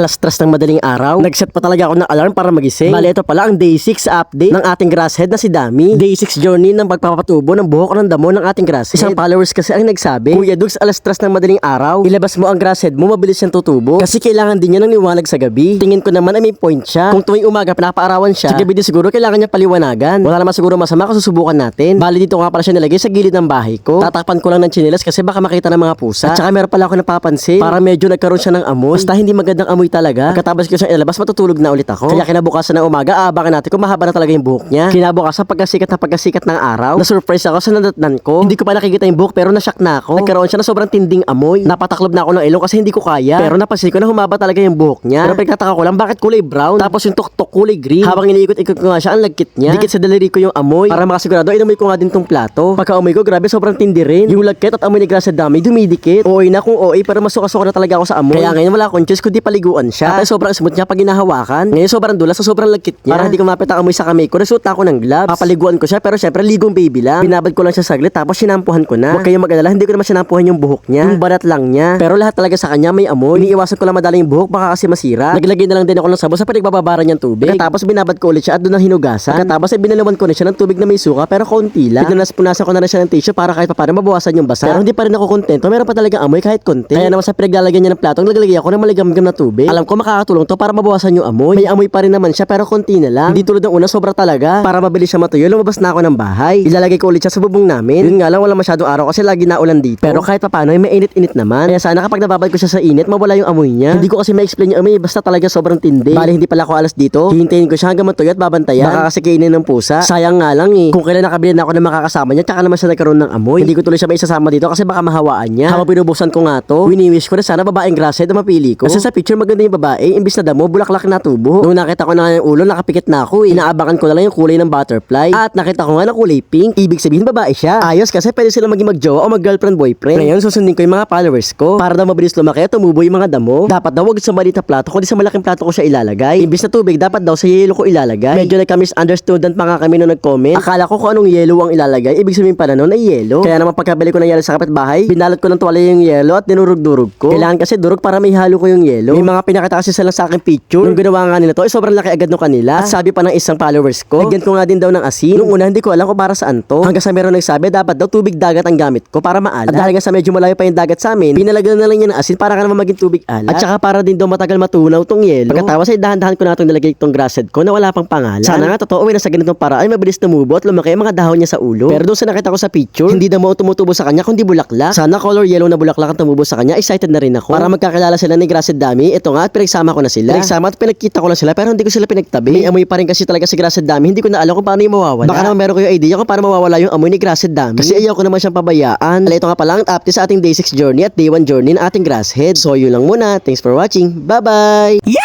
Alas 3 ng madaling araw, nagset pa talaga ako ng alarm para magising. Bale, ito pala ang day 6 update ng ating grasshead na si Dami. Day 6 journey ng pagpapatubo ng buhok ng damo ng ating grasshead. Isang followers kasi ang nagsabi, Kuya Dugs, alas 3 ng madaling araw, ilabas mo ang grasshead mo, mabilis siyang tutubo. Kasi kailangan din niya ng liwanag sa gabi. Tingin ko naman ay may point siya. Kung tuwing umaga pinapaarawan siya, sa gabi din siguro kailangan niya paliwanagan. Wala naman siguro masama kung susubukan natin. Bali dito nga pala siya nilagay sa gilid ng bahay ko. Tatakpan ko lang ng chinelas kasi baka makita ng mga pusa. At saka meron pala ako napapansin, para medyo nagkaroon siya ng amoy. Basta hindi magandang amoy talaga. Pagkatapos ko siyang ilabas, matutulog na ulit ako. Kaya kinabukasan ng umaga, aabangan natin kung mahaba na talaga yung buhok niya. Kinabukasan pagkasikat na pagkasikat ng araw, na-surprise ako sa nadatnan ko. Hindi ko pa nakikita yung buhok pero nasyak na ako. Nagkaroon siya ng sobrang tinding amoy. Napataklob na ako ng ilong kasi hindi ko kaya. Pero napansin ko na humaba talaga yung buhok niya. Pero pagkataka ko lang, bakit kulay brown? Tapos yung tuktok kulay green. Habang iniikot-ikot ko nga siya, ang lagkit niya. Dikit sa daliri ko yung amoy. Para makasigurado, inamoy ko nga din tong plato. Pagka amoy ko, grabe, sobrang tindi rin. Yung lagkit at amoy ni Gracia Dami, dumidikit. OA na kung OA, pero masuka-suka na talaga ako sa amoy. Kaya ngayon wala akong choice kundi paliguan siya. At sobrang smooth niya pag hinahawakan. Ngayon sobrang dulas sa sobrang lagkit niya. Para hindi ko mapit ang amoy sa kamay ko, nasuot na ako ng gloves. Papaliguan ko siya, pero syempre ligong baby lang. Binabad ko lang siya saglit, tapos sinampuhan ko na. Huwag kayong mag-alala, hindi ko naman sinampuhan yung buhok niya. Yung balat lang niya. Pero lahat talaga sa kanya may amoy. Iniiwasan ko lang madala yung buhok, baka kasi masira. Naglagay na lang din ako ng sabon sa pinagbababara niyang tubig. Tapos binabad ko ulit siya at doon na hinugasan. Pagkatapos ay binalawan ko na siya ng tubig na may suka, pero konti lang. Pinanas-punasan ko na rin siya ng tissue para kahit papaano mabawasan yung basa. Pero hindi pa rin ako kontento, meron pa talaga amoy kahit konti. Kaya naman sa pinaglalagyan niya ng platong, naglagay ako ng maligamgam na tubig. Alam ko makakatulong to para mabawasan yung amoy. May amoy pa rin naman siya pero konti na lang. Hindi tulad ng una, sobra talaga. Para mabilis siya matuyo, lumabas na ako ng bahay. Ilalagay ko ulit siya sa bubong namin. Yun nga lang, wala masyadong araw kasi lagi na ulan dito. Pero kahit papaano, ay mainit-init naman. Kaya sana kapag nababad ko siya sa init, mawala yung amoy niya. Hindi ko kasi ma-explain yung amoy, basta talaga sobrang tindi. Bali, hindi pala ako alas dito. Hihintayin ko siya hanggang matuyo at babantayan. Baka kasi kainin ng pusa. Sayang nga lang eh. Kung kailan nakabili na ako ng makakasama niya, tsaka naman siya nagkaroon ng amoy. Hindi ko tuloy siya maisasama dito kasi baka mahawaan niya. Habang pinubusan ko nga to, wini-wish ko na sana babaeng grasshead na mapili ko. Kasi sa picture maganda yung babae, imbis na damo, bulaklak na tubo. Nung nakita ko na yung ulo, nakapikit na ako eh. Inaabangan ko na lang yung kulay ng butterfly. At nakita ko nga na kulay pink. Ibig sabihin babae siya. Ayos kasi pwede sila maging magjowa o mag-girlfriend boyfriend. Ngayon susundin ko yung mga followers ko para daw mabilis lumaki at tumubo yung mga damo. Dapat daw wag sa maliit na plato kundi sa malaking plato ko siya ilalagay. Imbis na tubig, dapat daw sa yelo ko ilalagay. Medyo nagka-misunderstanding pa nga kami nung nag-comment. Akala ko kung anong yelo ang ilalagay, ibig sabihin pala nun ay yelo. Kaya naman pagkabili ko ng yelo sa kapitbahay, binalot ko ng tuwalya yung yelo at dinurog-durog ko. Kailangan kasi durog para may halo ko yung yelo. May mga pinakita kasi sila sa akin picture. Nung ginawa nga nila to, ay sobrang laki agad nung kanila. At sabi pa ng isang followers ko, lagyan ko nga din daw ng asin. Nung una, hindi ko alam kung para saan to. Hanggang sa meron nagsabi, dapat daw tubig dagat ang gamit ko para maalat. At dahil nga sa medyo malayo pa yung dagat sa amin, pinalagyan na lang niya ng asin para ka naman maging tubig alat. At saka para din daw matagal matunaw tong yelo. Pagkatapos ay dahan-dahan ko na itong nilagay itong grasshead ko na wala pang pangalan. Sana nga totoo ay nasa ganitong paraan ay mabilis tumubo at lumaki ang mga dahon niya sa ulo. Pero doon sa nakita ko sa picture, hindi daw mo tumutubo sa kanya kundi bulaklak. Sana color yellow na bulaklak ang tumubo sa kanya. Excited na rin ako. Para magkakilala sila ni Grasshead Dami. Ito nga at pinagsama ko na sila. Pinagsama at pinagkita ko na sila pero hindi ko sila pinagtabi. May amoy pa rin kasi talaga si Grasshead Dami. Hindi ko na alam kung paano yung mawawala. Baka naman meron ko yung idea kung paano mawawala yung amoy ni Grasshead Dami. Kasi ayaw ko naman siyang pabayaan. Ala, ito nga pala ang update sa ating day 6 journey at day 1 journey ng ating Grasshead. So yun lang muna. Thanks for watching. Bye-bye! Yeah!